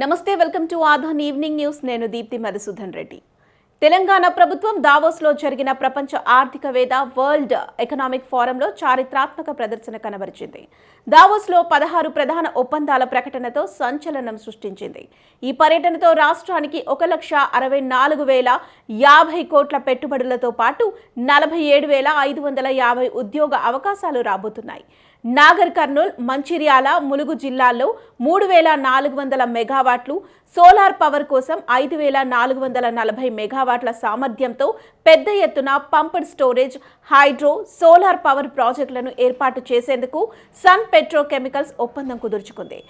నమస్తే welcome to Aadhan evening news. నేను దీప్తి మధుసూదన్ రెడ్డి. తెలంగాణ ప్రభుత్వం దావోస్లో జరిగిన ప్రపంచ ఆర్థికవేద వరల్డ్ ఎకనామిక్ ఫోరంలో చారిత్రాత్మక ప్రదర్శన కనబరిచింది. దావోస్లో పదహారు ప్రధాన ఒప్పందాల ప్రకటనతో సంచలనం సృష్టించింది. ఈ పర్యటనతో రాష్ట్రానికి ఒక లక్ష అరవై నాలుగు వేల యాభై కోట్ల పెట్టుబడులతో పాటు నలభై ఏడు వేల ఐదు వందల యాభై ఉద్యోగ అవకాశాలు రాబోతున్నాయి. నాగర్ కర్నూల్ మంచిర్యాల ములుగు జిల్లాల్లో మూడు వేల నాలుగు వందల మెగావాట్లు సోలార్ పవర్ కోసం ఐదు వేల నాలుగు వందల నలభై మెగావాట్ల సామర్థ్యంతో పెద్ద ఎత్తున pumped storage hydro solar power ప్రాజెక్టులను ఏర్పాటు చేసేందుకు సన్ పెట్రోకెమికల్స్ ఒప్పందం కుదుర్చుకుంది.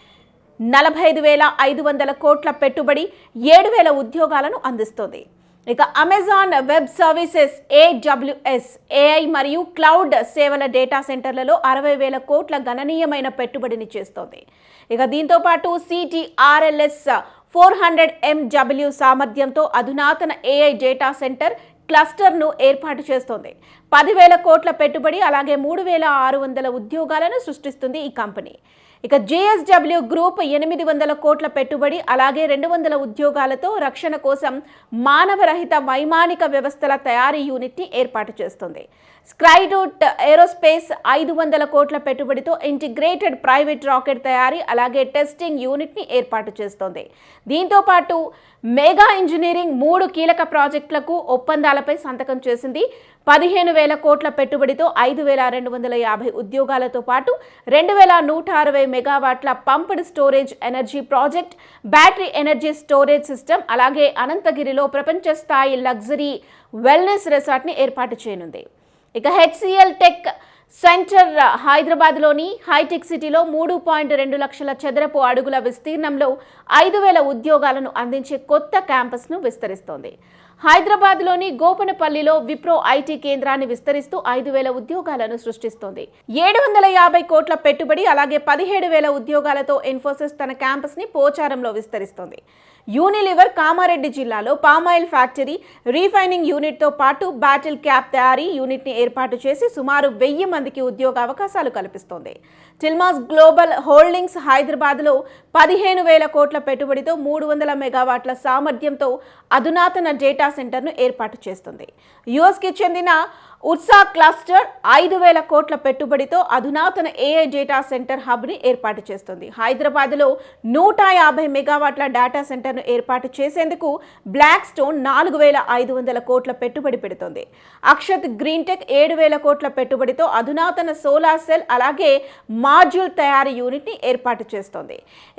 నలభై ఐదు వేల ఐదు వందల కోట్ల పెట్టుబడి ఏడు వేల ఉద్యోగాలను అందిస్తోంది. ఇక Amazon web services AWS AI మరియు క్లౌడ్ సేవల డేటా సెంటర్లలో అరవై వేల కోట్ల గణనీయమైన పెట్టుబడిని చేస్తోంది. ఇక దీంతో పాటు సిటీఆర్ఎల్ఎస్ ఫోర్ హండ్రెడ్ ఎండబ్ల్యూ సామర్థ్యంతో అధునాతన ఏఐ డేటా సెంటర్ క్లస్టర్ను ఏర్పాటు చేస్తోంది. పదివేల కోట్ల పెట్టుబడి అలాగే మూడు వేల ఆరు వందల ఉద్యోగాలను సృష్టిస్తుంది ఈ కంపెనీ. ఇక జేఎస్డబ్ల్యూ గ్రూప్ ఎనిమిది వందల కోట్ల పెట్టుబడి అలాగే రెండు వందల ఉద్యోగాలతో రక్షణ కోసం మానవరహిత వైమానిక వ్యవస్థల తయారీ యూనిట్ని ఏర్పాటు చేస్తుంది. స్క్రైడూట్ ఏరోస్పేస్ ఐదు వందల కోట్ల పెట్టుబడితో ఇంటిగ్రేటెడ్ ప్రైవేట్ రాకెట్ తయారీ అలాగే టెస్టింగ్ యూనిట్ని ఏర్పాటు చేస్తోంది. దీంతో పాటు మెగా ఇంజనీరింగ్ మూడు కీలక ప్రాజెక్టులకు ఒప్పందాలపై సంతకం చేసింది. పదిహేను వేల కోట్ల పెట్టుబడితో ఐదు వేల రెండు వందల యాభై ఉద్యోగాలతో పాటు రెండు వేల నూట అరవై మెగావాట్ల pumped storage energy project battery energy storage system అలాగే అనంతగిరిలో ప్రపంచ స్థాయి లగ్జరీ వెల్నెస్ రిసార్ట్ని ఏర్పాటు చేయనుంది. ఇక హెచ్సిఎల్ టెక్ సెంటర్ హైదరాబాద్లోని హైటెక్ సిటీలో మూడు పాయింట్ రెండు లక్షల చదరపు అడుగుల విస్తీర్ణంలో ఐదు వేల ఉద్యోగాలను అందించే కొత్త క్యాంపస్ను విస్తరిస్తోంది. హైదరాబాద్లోని గోపనపల్లిలో విప్రో ఐటీ కేంద్రాన్ని విస్తరిస్తూ ఐదు వేల ఉద్యోగాలను సృష్టిస్తోంది. ఏడు వందల యాభై కోట్ల పెట్టుబడి అలాగే పదిహేడు వేల ఉద్యోగాలతో ఇన్ఫోసిస్ తన క్యాంపస్ని పోచారంలో విస్తరిస్తోంది. యూనిలివర్ కామారెడ్డి జిల్లాలో పామాయిల్ ఫ్యాక్టరీ రీఫైనింగ్ యూనిట్తో పాటు బ్యాటిల్ క్యాప్ తయారీ యూనిట్ని ఏర్పాటు చేసి సుమారు వెయ్యి మందికి ఉద్యోగ అవకాశాలు కల్పిస్తోంది. టిల్మాస్ గ్లోబల్ హోల్డింగ్స్ హైదరాబాద్లో పదిహేను వేల కోట్ల పెట్టుబడితో మూడు వందల మెగావాట్ల సామర్థ్యంతో అధునాతన డేటా సెంటర్ను ఏర్పాటు చేస్తుంది. యుఎస్కి చెందిన ఉత్సా క్లస్టర్ ఐదు వేల కోట్ల పెట్టుబడితో అధునాతన ఏఐ డేటా సెంటర్ హబ్ని ఏర్పాటు చేస్తుంది. హైదరాబాద్లో నూట యాభై మెగావాట్ల డేటా సెంటర్ను ఏర్పాటు చేసేందుకు బ్లాక్ స్టోన్ నాలుగు వేల ఐదు వందల కోట్ల పెట్టుబడి పెడుతుంది. అక్షత్ గ్రీన్ టెక్ ఏడు వేల కోట్ల పెట్టుబడితో అధునాతన సోలార్ సెల్ అలాగే మాడ్యూల్ తయారీ యూనిట్ని ఏర్పాటు చేస్తోంది.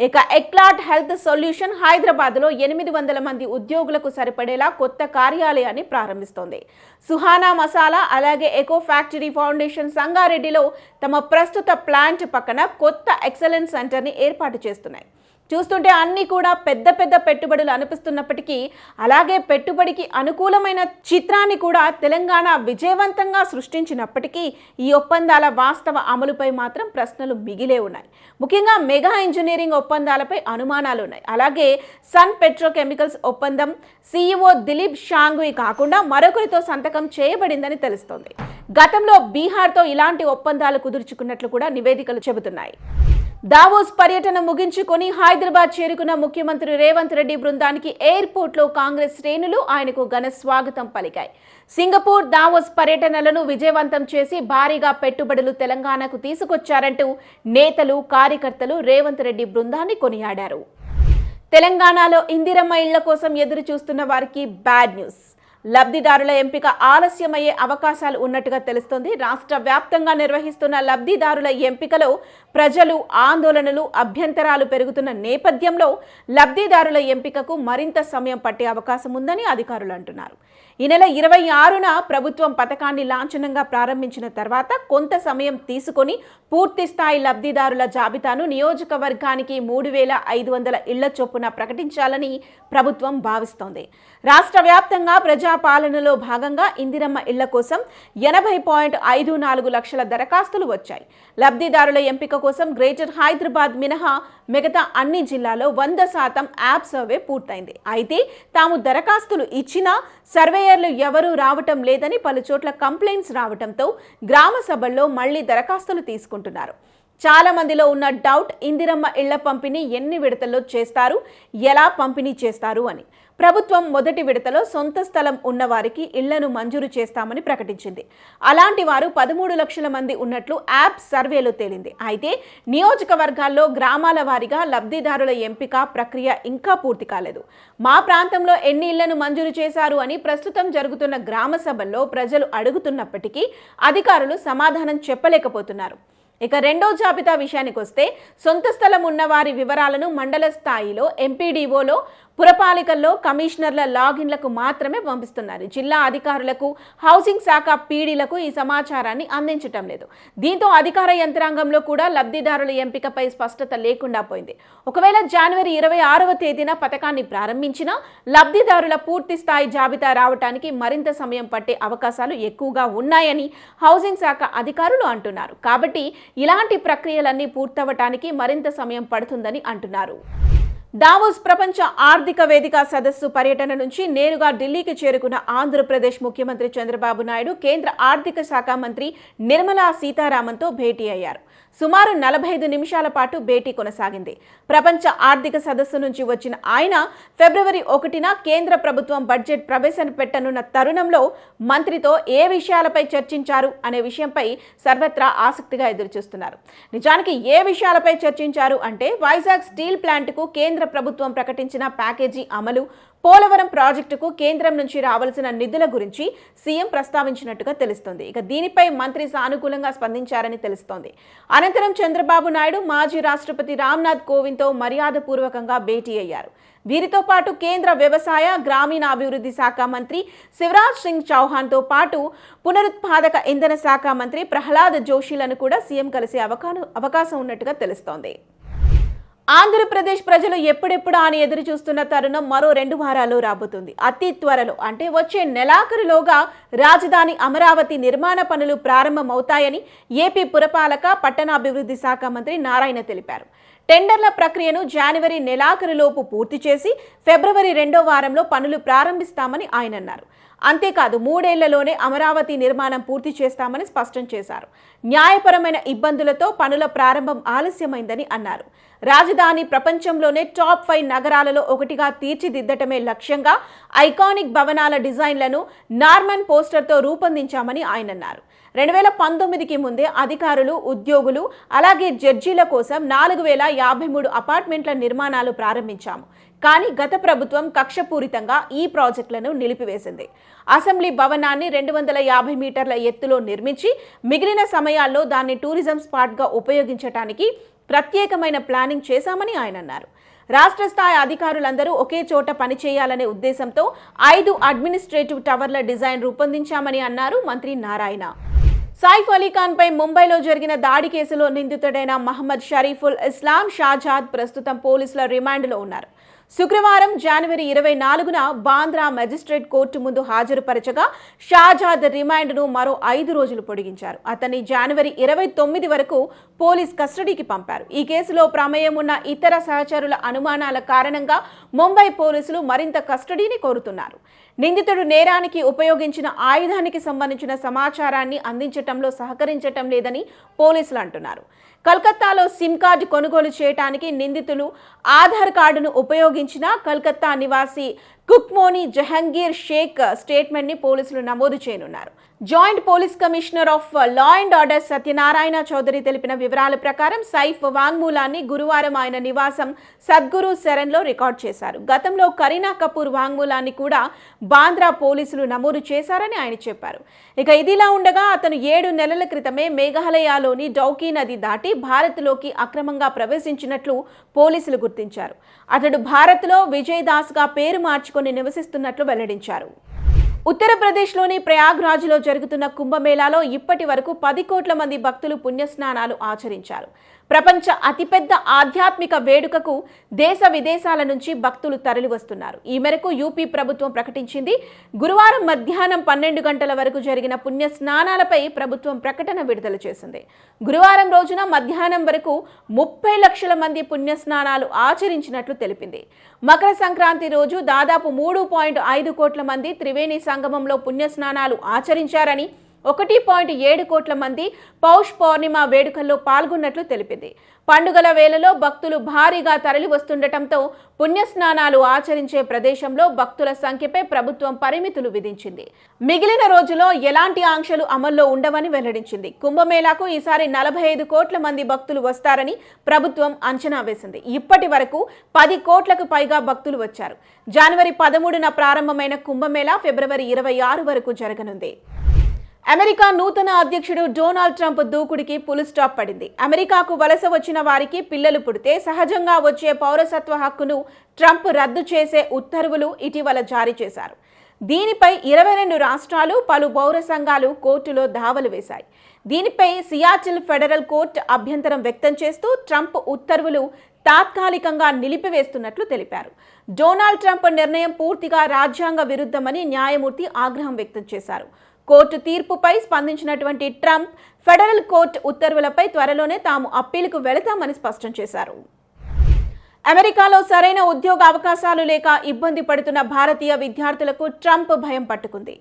ఇక ఎక్లాట్ హెల్త్ సొల్యూషన్ హైదరాబాద్లో ఎనిమిది వందల మంది ఉద్యోగులకు సరిపడేలా కొత్త కార్యాలయాన్ని ప్రారంభిస్తోంది. సుహానా మసాలా అలాగే ఎకో ఫ్యాక్టరీ ఫౌండేషన్ సంగారెడ్డిలో తమ ప్రస్తుత ప్లాంట్ పక్కన కొత్త ఎక్సలెన్స్ సెంటర్ని ఏర్పాటు చేస్తున్నాయి. చూస్తుంటే అన్నీ కూడా పెద్ద పెద్ద పెట్టుబడులు అనిపిస్తున్నప్పటికీ అలాగే పెట్టుబడికి అనుకూలమైన చిత్రాన్ని కూడా తెలంగాణ విజయవంతంగా సృష్టించినప్పటికీ ఈ ఒప్పందాల వాస్తవ అమలుపై మాత్రం ప్రశ్నలు మిగిలే ఉన్నాయి. ముఖ్యంగా మెగా ఇంజనీరింగ్ ఒప్పందాలపై అనుమానాలు ఉన్నాయి. అలాగే సన్ పెట్రోకెమికల్స్ ఒప్పందం సీఈఓ దిలీప్ షాంగ్వి కాకుండా మరొకరితో సంతకం చేయబడిందని తెలుస్తోంది. గతంలో బీహార్తో ఇలాంటి ఒప్పందాలు కుదుర్చుకున్నట్లు కూడా నివేదికలు చెబుతున్నాయి. దావోస్ పర్యటన ముగించుకొని హైదరాబాద్ చేరుకున్న ముఖ్యమంత్రి రేవంత్ రెడ్డి బృందానికి ఎయిర్పోర్ట్లో కాంగ్రెస్ శ్రేణులు ఆయనకు ఘన స్వాగతం పలికాయి. సింగపూర్ దావోస్ పర్యటనలను విజయవంతం చేసి భారీగా పెట్టుబడులు తెలంగాణకు తీసుకొచ్చారంటూ నేతలు కార్యకర్తలు రేవంత్ రెడ్డి బృందాన్ని కొనియాడారు. తెలంగాణలో ఇందిరమ్మ ఇళ్ళ కోసం ఎదురు చూస్తున్న వారికి బ్యాడ్ న్యూస్. లబ్ధిదారుల ఎంపిక ఆలస్యమయ్యే అవకాశాలు ఉన్నట్టుగా తెలుస్తోంది. రాష్ట్ర వ్యాప్తంగా నిర్వహిస్తున్న లబ్ధిదారుల ఎంపికలో ప్రజలు ఆందోళనలు అభ్యంతరాలు పెరుగుతున్న నేపథ్యంలో లబ్ధిదారుల ఎంపికకు మరింత సమయం పట్టే అవకాశం ఉందని అధికారులు అంటున్నారు. ఈ నెల ఇరవై ఆరున ప్రభుత్వం పథకాన్ని లాంఛనంగా ప్రారంభించిన తర్వాత కొంత సమయం తీసుకొని పూర్తి స్థాయి లబ్ధిదారుల జాబితాను నియోజకవర్గానికి మూడు వేల ఐదు వందల ఇళ్ళ చొప్పున ప్రకటించాలని ప్రభుత్వం భావిస్తోంది. రాష్ట్ర వ్యాప్తంగా ప్రజాపాలనలో భాగంగా ఇందిరమ్మ ఇళ్ళ కోసం ఎనభై పాయింట్ ఐదు నాలుగు లక్షల దరఖాస్తులు వచ్చాయి. లబ్ధిదారుల ఎంపిక కోసం గ్రేటర్ హైదరాబాద్ మినహా మిగతా అన్ని జిల్లాలో వంద శాతం యాప్ సర్వే పూర్తయింది. అయితే తాము దరఖాస్తులు ఇచ్చినా సర్వేయర్లు ఎవరూ రావటం లేదని పలు చోట్ల కంప్లైంట్స్ రావటంతో గ్రామ సభల్లో మళ్ళీ దరఖాస్తులు తీసుకుంటున్నారు. చాలా మందిలో ఉన్న డౌట్ ఇందిరమ్మ ఇళ్ళ పంపిణీ ఎన్ని విడతల్లో చేస్తారు? ఎలా పంపిణీ చేస్తారు? అని. ప్రభుత్వం మొదటి విడతలో సొంత స్థలం ఉన్నవారికి ఇళ్ళను మంజూరు చేస్తామని ప్రకటించింది. అలాంటి వారు పదమూడు లక్షల మంది ఉన్నట్లు యాప్ సర్వేలో తేలింది. అయితే నియోజకవర్గాల్లో గ్రామాల వారీగా లబ్ధిదారుల ఎంపిక ప్రక్రియ ఇంకా పూర్తి కాలేదు. మా ప్రాంతంలో ఎన్ని ఇళ్ళను మంజూరు చేశారు అని ప్రస్తుతం జరుగుతున్న గ్రామ సభల్లో ప్రజలు అడుగుతున్నప్పటికీ అధికారులు సమాధానం చెప్పలేకపోతున్నారు. ఇక రెండో జాబితా విషయానికి వస్తే సొంత స్థలం ఉన్నవారి వివరాలను మండల స్థాయిలో ఎంపీడీఓలో పురపాలికల్లో కమిషనర్ల లాగిన్లకు మాత్రమే పంపిస్తున్నారు. జిల్లా అధికారులకు హౌసింగ్ శాఖ పీడీలకు ఈ సమాచారాన్ని అందించటం లేదు. దీంతో అధికార యంత్రాంగంలో కూడా లబ్ధిదారుల ఎంపికపై స్పష్టత లేకుండా పోయింది. ఒకవేళ జనవరి ఇరవై ఆరవ తేదీన పథకాన్ని ప్రారంభించినా లబ్ధిదారుల పూర్తి స్థాయి జాబితా రావటానికి మరింత సమయం పట్టే అవకాశాలు ఎక్కువగా ఉన్నాయని హౌసింగ్ శాఖ అధికారులు అంటున్నారు. కాబట్టి ఇలాంటి ప్రక్రియలన్నీ పూర్తవటానికి మరింత సమయం పడుతుందని అంటున్నారు. దావోస్ ప్రపంచ ఆర్థిక వేదిక సదస్సు పర్యటన నుంచి నేరుగా ఢిల్లీకి చేరుకున్న ఆంధ్రప్రదేశ్ ముఖ్యమంత్రి చంద్రబాబు నాయుడు కేంద్ర ఆర్థిక శాఖ మంత్రి నిర్మలా సీతారామన్తో భేటీ అయ్యారు. సుమారు నలభై ఐదు నిమిషాల పాటు భేటీ కొనసాగింది. ప్రపంచ ఆర్థిక సదస్సు నుంచి వచ్చిన ఆయన ఫిబ్రవరి ఒకటిన కేంద్ర ప్రభుత్వం బడ్జెట్ ప్రవేశపెట్టనున్న తరుణంలో మంత్రితో ఏ విషయాలపై చర్చించారు అనే విషయంపై సర్వత్రా ఆసక్తిగా ఎదురుచూస్తున్నారు. నిజానికి ఏ విషయాలపై చర్చించారు అంటే వైజాగ్ స్టీల్ ప్లాంట్కు కేంద్ర ప్రభుత్వం ప్రకటించిన ప్యాకేజీ అమలు పోలవరం ప్రాజెక్టుకు కేంద్రం నుంచి రావాల్సిన నిధుల గురించి సీఎం ప్రస్తావించినట్టుగా తెలుస్తోంది. ఇక దీనిపై మంత్రి సానుకూలంగా స్పందించారని తెలుస్తోంది. అనంతరం చంద్రబాబు నాయుడు మాజీ రాష్ట్రపతి రామ్నాథ్ కోవింద్తో మర్యాదపూర్వకంగా భేటీ అయ్యారు. వీరితో పాటు కేంద్ర వ్యవసాయ గ్రామీణాభివృద్ధి శాఖ మంత్రి శివరాజ్ సింగ్ చౌహాన్తో పాటు పునరుత్పాదక ఇంధన శాఖ మంత్రి ప్రహ్లాద్ జోషిలను కూడా సీఎం కలిసే అవకాశం ఉన్నట్టుగా తెలుస్తోంది. ఆంధ్రప్రదేశ్ ప్రజలు ఎప్పుడెప్పుడు అని ఎదురు చూస్తున్న తరుణం మరో రెండు వారాల్లో రాబోతుంది. అతి త్వరలో అంటే వచ్చే నెలాఖరులోగా రాజధాని అమరావతి నిర్మాణ పనులు ప్రారంభమవుతాయని ఏపీ పురపాలక పట్టణాభివృద్ధి శాఖ మంత్రి నారాయణ తెలిపారు. టెండర్ల ప్రక్రియను జనవరి నెలాఖరులోపు పూర్తి చేసి ఫిబ్రవరి రెండో వారంలో పనులు ప్రారంభిస్తామని ఆయన అన్నారు. అంతేకాదు మూడేళ్ళలోనే అమరావతి నిర్మాణం పూర్తి చేస్తామని స్పష్టం చేశారు. న్యాయపరమైన ఇబ్బందులతో పనుల ప్రారంభం ఆలస్యమైందని అన్నారు. రాజధాని ప్రపంచంలోనే టాప్ ఫైవ్ నగరాలలో ఒకటిగా తీర్చిదిద్దటమే లక్ష్యంగా ఐకానిక్ భవనాల డిజైన్లను నార్మన్ పోస్టర్తో రూపొందించామని ఆయన అన్నారు. రెండు వేల పంతొమ్మిదికి ముందే అధికారులు ఉద్యోగులు అలాగే జడ్జీల కోసం నాలుగు వేల యాభై మూడు అపార్ట్మెంట్ల నిర్మాణాలు ప్రారంభించాము. కానీ గత ప్రభుత్వం కక్షపూరితంగా ఈ ప్రాజెక్టులను నిలిపివేసింది. అసెంబ్లీ భవనాన్ని రెండు వందల యాభై మీటర్ల ఎత్తులో నిర్మించి మిగిలిన సమయాల్లో దాన్ని టూరిజం స్పాట్గా ఉపయోగించడానికి ప్రత్యేకమైన ప్లానింగ్ చేశామని ఆయన అన్నారు. రాష్ట్ర స్థాయి అధికారులందరూ ఒకే చోట పనిచేయాలనే ఉద్దేశంతో ఐదు అడ్మినిస్ట్రేటివ్ టవర్ల డిజైన్ రూపొందించామని అన్నారు మంత్రి నారాయణ. సైఫ్ అలీఖాన్ పై ముంబైలో జరిగిన దాడి కేసులో నిందితుడైన మహమ్మద్ షరీఫుల్ ఇస్లాం షాజాద్ ప్రస్తుతం పోలీసుల రిమాండ్లో ఉన్నారు. శుక్రవారం జనవరి ఇరవై నాలుగున బాంద్రా మెజిస్ట్రేట్ కోర్టు ముందు హాజరుపరచగా షాజాద్ రిమాండ్ను మరో ఐదు రోజులు పొడిగించారు. అతన్ని జనవరి ఇరవై తొమ్మిది వరకు పోలీస్ కస్టడీకి పంపారు. ఈ కేసులో ప్రమేయం ఉన్న ఇతర సహచరుల అనుమానాల కారణంగా ముంబై పోలీసులు మరింత కస్టడీని కోరుతున్నారు. నిందితుడు నేరానికి ఉపయోగించిన ఆయుధానికి సంబంధించిన సమాచారాన్ని అందించటంలో సహకరించటం లేదని పోలీసులు అంటున్నారు. కల్కత్తాలో సిమ్ కార్డు కొనుగోలు చేయడానికి నిందితులు ఆధార్ కార్డును ఉపయోగించిన కల్కత్తా నివాసి కుక్మోని జహంగీర్ షేక్ స్టేట్మెంట్ని పోలీసులు నమోదు చేయనున్నారు. Joint police commissioner of law and order Satyanarayana Chowdary తెలిపిన వివరాల ప్రకారం సైఫ్ వాంగ్మూలాన్ని గురువారం ఆయన నివాసం సద్గురు శరణ్లో రికార్డ్ చేశారు. గతంలో కరీనా కపూర్ వాంగ్మూలాన్ని కూడా బాంద్రా పోలీసులు నమోదు చేశారని ఆయన చెప్పారు. ఇక ఇదిలా ఉండగా అతను ఏడు నెలల క్రితమే మేఘాలయలోని డౌకీ నది దాటి భారత్లోకి అక్రమంగా ప్రవేశించినట్లు పోలీసులు గుర్తించారు. అతడు భారత్లో విజయ్ దాస్గా పేరు మార్చుకొని నివసిస్తున్నట్లు వెల్లడించారు. ఉత్తరప్రదేశ్లోని ప్రయాగ్రాజ్లో జరుగుతున్న కుంభమేళాలో ఇప్పటి వరకు పది కోట్ల మంది భక్తులు పుణ్యస్నానాలు ఆచరించారు. ప్రపంచ అతిపెద్ద ఆధ్యాత్మిక వేడుకకు దేశ విదేశాల నుంచి భక్తులు తరలివస్తున్నారు ఈ మేరకు యూపీ ప్రభుత్వం ప్రకటించింది. గురువారం మధ్యాహ్నం పన్నెండు గంటల వరకు జరిగిన పుణ్య స్నానాలపై ప్రభుత్వం ప్రకటన విడుదల చేసింది. గురువారం రోజున మధ్యాహ్నం వరకు ముప్పై లక్షల మంది పుణ్య స్నానాలు ఆచరించినట్లు తెలిపింది. మకర సంక్రాంతి రోజు దాదాపు మూడు పాయింట్ ఐదు కోట్ల మంది త్రివేణి సంగమంలో పుణ్య స్నానాలు ఆచరించారని ఒకటి పాయింట్ ఏడు కోట్ల మంది పౌష్ పౌర్ణిమ వేడుకల్లో పాల్గొన్నట్లు తెలిపింది. పండుగల వేళలో భక్తులు భారీగా తరలి వస్తుండటంతో పుణ్యస్నానాలు ఆచరించే ప్రదేశంలో భక్తుల సంఖ్యపై ప్రభుత్వం పరిమితులు విధించింది. మిగిలిన రోజులో ఎలాంటి ఆంక్షలు అమల్లో ఉండవని వెల్లడించింది. కుంభమేళాకు ఈసారి నలభై ఐదు కోట్ల మంది భక్తులు వస్తారని ప్రభుత్వం అంచనా వేసింది. ఇప్పటి వరకు పది కోట్లకు పైగా భక్తులు వచ్చారు. జనవరి పదమూడున ప్రారంభమైన కుంభమేళా ఫిబ్రవరి ఇరవై ఆరు వరకు జరగనుంది. అమెరికా నూతన అధ్యక్షుడు డొనాల్డ్ ట్రంప్ దూకుడికి పులు స్టాప్ పడింది. అమెరికాకు వలస వచ్చిన వారికి పిల్లలు పుడితే సహజంగా వచ్చే పౌరసత్వ హక్కును ట్రంప్ రద్దు చేసే ఉత్తర్వులు ఇటీవల జారీ చేశారు. దీనిపై ఇరవై రెండు రాష్ట్రాలు పలు పౌర సంఘాలు కోర్టులో దావలు వేశాయి. దీనిపై సియాచిల్ ఫెడరల్ కోర్టు అభ్యంతరం వ్యక్తం చేస్తూ ట్రంప్ ఉత్తర్వులు తాత్కాలికంగా నిలిపివేస్తున్నట్లు తెలిపారు. డొనాల్డ్ ట్రంప్ నిర్ణయం పూర్తిగా రాజ్యాంగ విరుద్ధమని న్యాయమూర్తి ఆగ్రహం వ్యక్తం చేశారు. కోర్టు తీర్పుపై స్పందించినటువంటి ట్రంప్ ఫెడరల్ కోర్టు ఉత్తర్వులపై త్వరలోనే తాము అప్పీలుకు వెళతామని స్పష్టం చేశారు. అమెరికాలో సరైన ఉద్యోగ అవకాశాలు లేక ఇబ్బంది పడుతున్న భారతీయ విద్యార్థులకు ట్రంప్ భయం పట్టుకుంది.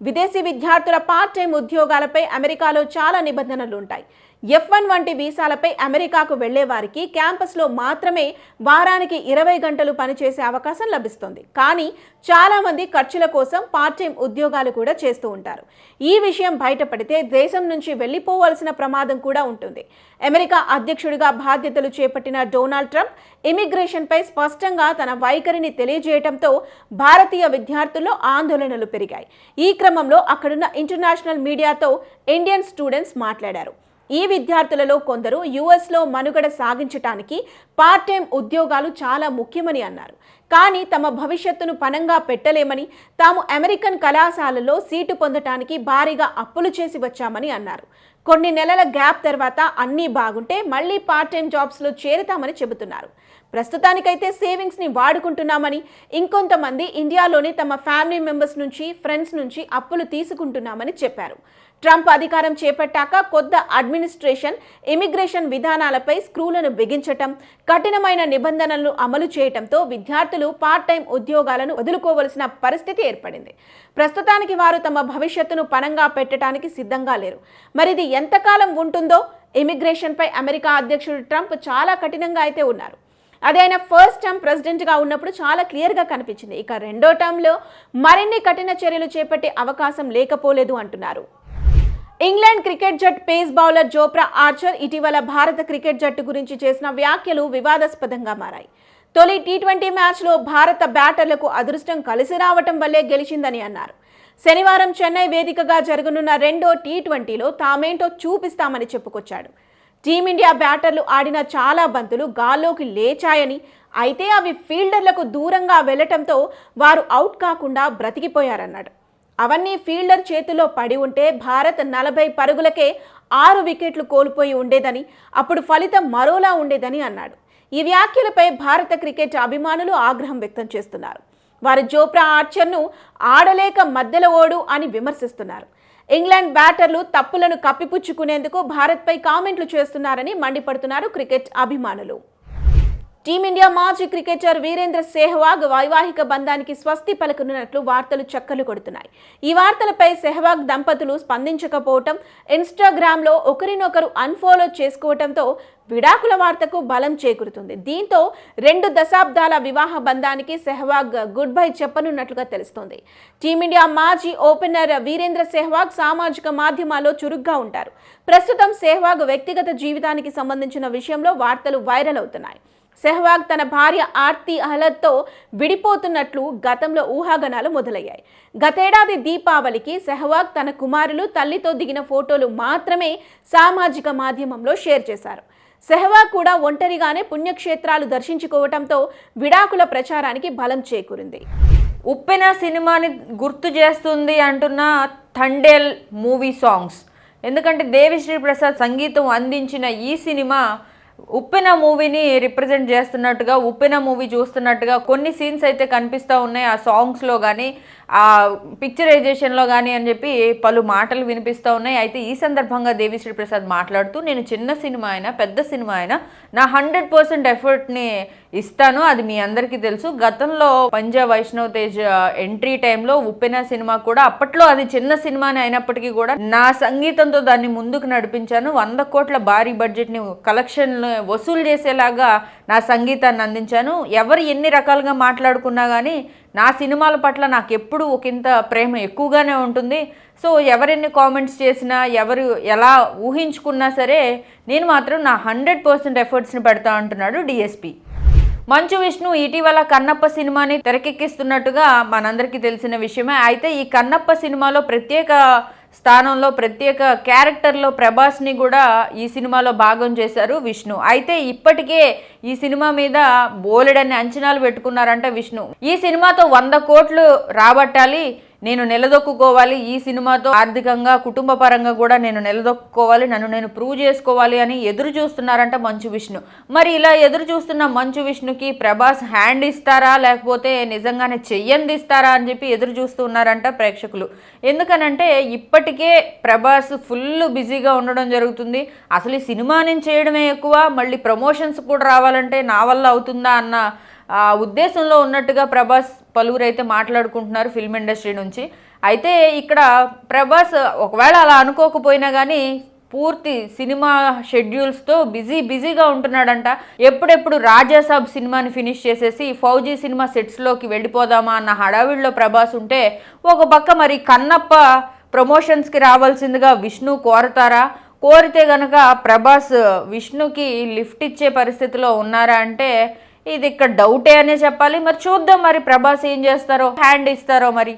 విదేశీ విద్యార్థుల పార్ట్ టైం ఉద్యోగాలపై అమెరికాలో చాలా నిబంధనలు ఉంటాయి. ఎఫ్ వన్ వంటి వీసాలపై అమెరికాకు వెళ్ళే వారికి క్యాంపస్లో మాత్రమే వారానికి ఇరవై గంటలు పనిచేసే అవకాశం లభిస్తుంది. కానీ చాలామంది ఖర్చుల కోసం పార్ట్ టైం ఉద్యోగాలు కూడా చేస్తూ ఉంటారు. ఈ విషయం బయటపడితే దేశం నుంచి వెళ్ళిపోవాల్సిన ప్రమాదం కూడా ఉంటుంది. అమెరికా అధ్యక్షుడిగా బాధ్యతలు చేపట్టిన డొనాల్డ్ ట్రంప్ ఇమిగ్రేషన్పై స్పష్టంగా తన వైఖరిని తెలియజేయడంతో భారతీయ విద్యార్థుల్లో ఆందోళనలు పెరిగాయి. ఈ క్రమంలో అక్కడున్న ఇంటర్నేషనల్ మీడియాతో ఇండియన్ స్టూడెంట్స్ మాట్లాడారు. ఈ విద్యార్థులలో కొందరు యుఎస్లో మనుగడ సాగించటానికి పార్ట్ టైం ఉద్యోగాలు చాలా ముఖ్యమని అన్నారు. కానీ తమ భవిష్యత్తును పనంగా పెట్టలేమని తాము అమెరికన్ కళాశాలలో సీటు పొందటానికి భారీగా అప్పులు చేసి వచ్చామని అన్నారు. కొన్ని నెలల గ్యాప్ తర్వాత అన్నీ బాగుంటే మళ్ళీ పార్ట్ టైం జాబ్స్లో చేరుతామని చెబుతున్నారు. ప్రస్తుతానికైతే సేవింగ్స్ని వాడుకుంటున్నామని ఇంకొంతమంది ఇండియాలోని తమ ఫ్యామిలీ మెంబర్స్ నుంచి ఫ్రెండ్స్ నుంచి అప్పులు తీసుకుంటున్నామని చెప్పారు. ట్రంప్ అధికారం చేపట్టాక కొత్త అడ్మినిస్ట్రేషన్ ఇమిగ్రేషన్ విధానాలపై స్క్రూలను బిగించటం కఠినమైన నిబంధనలను అమలు చేయటంతో విద్యార్థులు పార్ట్ టైం ఉద్యోగాలను వదులుకోవలసిన పరిస్థితి ఏర్పడింది. ప్రస్తుతానికి వారు తమ భవిష్యత్తును పణంగా పెట్టడానికి సిద్ధంగా లేరు. మరిది ఎంతకాలం ఉంటుందో? ఇమిగ్రేషన్పై అమెరికా అధ్యక్షుడు ట్రంప్ చాలా కఠినంగా అయితే ఉన్నారు. అది ఆయన ఫస్ట్ టర్మ్ ప్రెసిడెంట్గా ఉన్నప్పుడు చాలా క్లియర్గా కనిపించింది. ఇక రెండో టర్మ్లో మరిన్ని కఠిన చర్యలు చేపట్టే అవకాశం లేకపోలేదు అంటున్నారు. ఇంగ్లాండ్ క్రికెట్ జట్టు పేస్ బౌలర్ జోప్రా ఆర్చర్ ఇటీవల భారత క్రికెట్ జట్టు గురించి చేసిన వ్యాఖ్యలు వివాదాస్పదంగా మారాయి. తొలి టీ ట్వంటీ మ్యాచ్లో భారత బ్యాటర్లకు అదృష్టం కలిసి రావటం వల్లే గెలిచిందని అన్నారు. శనివారం చెన్నై వేదికగా జరగనున్న రెండో టీ ట్వంటీలో తామేంటో చూపిస్తామని చెప్పుకొచ్చాడు. టీమిండియా బ్యాటర్లు ఆడిన చాలా బంతులు గాల్లోకి లేచాయని అయితే అవి ఫీల్డర్లకు దూరంగా వెళ్ళటంతో వారు అవుట్ కాకుండా బ్రతికిపోయారన్నాడు. అవన్నీ ఫీల్డర్ చేతిలో పడి ఉంటే భారత్ నలభై పరుగులకే ఆరు వికెట్లు కోల్పోయి ఉండేదని అప్పుడు ఫలితం మరోలా ఉండేదని అన్నాడు. ఈ వ్యాఖ్యలపై భారత క్రికెట్ అభిమానులు ఆగ్రహం వ్యక్తం చేస్తున్నారు. వారు జోప్రా ఆర్చర్ను ఆడలేక మధ్యలో ఓడు అని విమర్శిస్తున్నారు. ఇంగ్లాండ్ బ్యాటర్లు తప్పులను కప్పిపుచ్చుకునేందుకు భారత్పై కామెంట్లు చేస్తున్నారని మండిపడుతున్నారు క్రికెట్ అభిమానులు. టీమిండియా మాజీ క్రికెటర్ వీరేంద్ర సెహ్వాగ్ వైవాహిక బంధానికి స్వస్తి పలుకున్నట్లు వార్తలు చక్కలు కొడుతున్నాయి. ఈ వార్తలపై సెహ్వాగ్ దంపతులు స్పందించకపోవటం ఇన్స్టాగ్రామ్లో ఒకరినొకరు అన్ఫాలో చేసుకోవటంతో విడాకుల వార్తకు బలం చేకూరుతుంది. దీంతో రెండు దశాబ్దాల వివాహ బంధానికి సెహ్వాగ్ గుడ్ బై చెప్పనున్నట్లుగా తెలుస్తోంది. టీమిండియా మాజీ ఓపెనర్ వీరేంద్ర సెహ్వాగ్ సామాజిక మాధ్యమాల్లో చురుగ్గా ఉంటారు. ప్రస్తుతం సెహ్వాగ్ వ్యక్తిగత జీవితానికి సంబంధించిన విషయంలో వార్తలు వైరల్ అవుతున్నాయి. సెహ్వాగ్ తన భార్య ఆర్తి అహ్లద్తో విడిపోతున్నట్లు గతంలో ఊహాగనాలు మొదలయ్యాయి. గతేడాది దీపావళికి సెహ్వాగ్ తన కుమారులు తల్లితో దిగిన ఫోటోలు మాత్రమే సామాజిక మాధ్యమంలో షేర్ చేశారు. సెహ్వాగ్ కూడా ఒంటరిగానే పుణ్యక్షేత్రాలు దర్శించుకోవటంతో విడాకుల ప్రచారానికి బలం చేకూరింది. ఉప్పెన సినిమాని గుర్తు చేస్తుంది అంటున్న థండేల్ మూవీ సాంగ్స్. ఎందుకంటే దేవిశ్రీ ప్రసాద్ సంగీతం అందించిన ఈ సినిమా ఉప్పెన మూవీని రిప్రజెంట్ చేస్తున్నట్టుగా ఉప్పెన మూవీ చూస్తున్నట్టుగా కొన్ని సీన్స్ అయితే కనిపిస్తూ ఉన్నాయి. ఆ సాంగ్స్లో కానీ ఆ పిక్చరైజేషన్లో కానీ అని చెప్పి పలు మాటలు వినిపిస్తూ ఉన్నాయి. అయితే ఈ సందర్భంగా దేవిశ్రీ ప్రసాద్ మాట్లాడుతూ నేను చిన్న సినిమా అయినా పెద్ద సినిమా అయినా నా హండ్రెడ్ పర్సెంట్ ఎఫర్ట్ని ఇస్తాను. అది మీ అందరికీ తెలుసు. గతంలో పంజా వైష్ణవ్ తేజ్ ఎంట్రీ టైంలో ఉప్పెన సినిమా కూడా అప్పట్లో అది చిన్న సినిమాని అయినప్పటికీ కూడా నా సంగీతంతో దాన్ని ముందుకు నడిపించాను. వంద కోట్ల భారీ బడ్జెట్ని కలెక్షన్లు వసూలు చేసేలాగా నా సంగీతాన్ని అందించాను. ఎవరు ఎన్ని రకాలుగా మాట్లాడుకున్నా కానీ నా సినిమాల పట్ల నాకు ఎప్పుడు ఒకంత ప్రేమ ఎక్కువగానే ఉంటుంది. సో ఎవరెన్ని కామెంట్స్ చేసినా ఎవరు ఎలా ఊహించుకున్నా సరే నేను మాత్రం నా హండ్రెడ్ పర్సెంట్ ఎఫర్ట్స్ని పెడతా అంటున్నాడు డిఎస్పి. మంచు విష్ణు ఇటీవల కన్నప్ప సినిమాని తెరకెక్కిస్తున్నట్టుగా మనందరికీ తెలిసిన విషయమే. అయితే ఈ కన్నప్ప సినిమాలో ప్రత్యేక స్థానంలో ప్రత్యేక క్యారెక్టర్లో ప్రభాస్ని కూడా ఈ సినిమాలో భాగం చేశారు విష్ణు. అయితే ఇప్పటికే ఈ సినిమా మీద బోలెడన్ని అంచనాలు పెట్టుకున్నారంట విష్ణు. ఈ సినిమాతో వంద కోట్లు రాబట్టాలి. నేను నిలదొక్కుకోవాలి ఈ సినిమాతో ఆర్థికంగా కుటుంబ పరంగా కూడా నేను నిలదొక్కుకోవాలి నన్ను నేను ప్రూవ్ చేసుకోవాలి అని ఎదురు చూస్తున్నారంట మంచు విష్ణు. మరి ఇలా ఎదురు చూస్తున్న మంచు విష్ణుకి ప్రభాస్ హ్యాండ్ ఇస్తారా లేకపోతే నిజంగానే చెయ్యంది ఇస్తారా అని చెప్పి ఎదురు చూస్తూ ఉన్నారంట ప్రేక్షకులు. ఎందుకనంటే ఇప్పటికే ప్రభాస్ ఫుల్ బిజీగా ఉండడం జరుగుతుంది. అసలు ఈ సినిమా నేను చేయడమే ఎక్కువ మళ్ళీ ప్రమోషన్స్ కూడా రావాలంటే నా వల్ల అవుతుందా అన్న ఉద్దేశంలో ఉన్నట్టుగా ప్రభాస్ పలువురు అయితే మాట్లాడుకుంటున్నారు ఫిల్మ్ ఇండస్ట్రీ నుంచి. అయితే ఇక్కడ ప్రభాస్ ఒకవేళ అలా అనుకోకపోయినా కానీ పూర్తి సినిమా షెడ్యూల్స్తో బిజీ బిజీగా ఉంటున్నాడంట. ఎప్పుడెప్పుడు రాజాసాబ్ సినిమాని ఫినిష్ చేసేసి ఫౌజీ సినిమా సెట్స్లోకి వెళ్ళిపోదామా అన్న హడావిడిలో ప్రభాస్ ఉంటే ఒక పక్క మరి కన్నప్ప ప్రమోషన్స్కి రావాల్సిందిగా విష్ణు కోరతారా? కోరితే గనక ప్రభాస్ విష్ణుకి లిఫ్ట్ ఇచ్చే పరిస్థితిలో ఉన్నారా అంటే ఇది ఇక్కడ డౌటే అనే చెప్పాలి. మరి చూద్దాం మరి ప్రభాస్ ఏం చేస్తారో హ్యాండ్ ఇస్తారో మరి.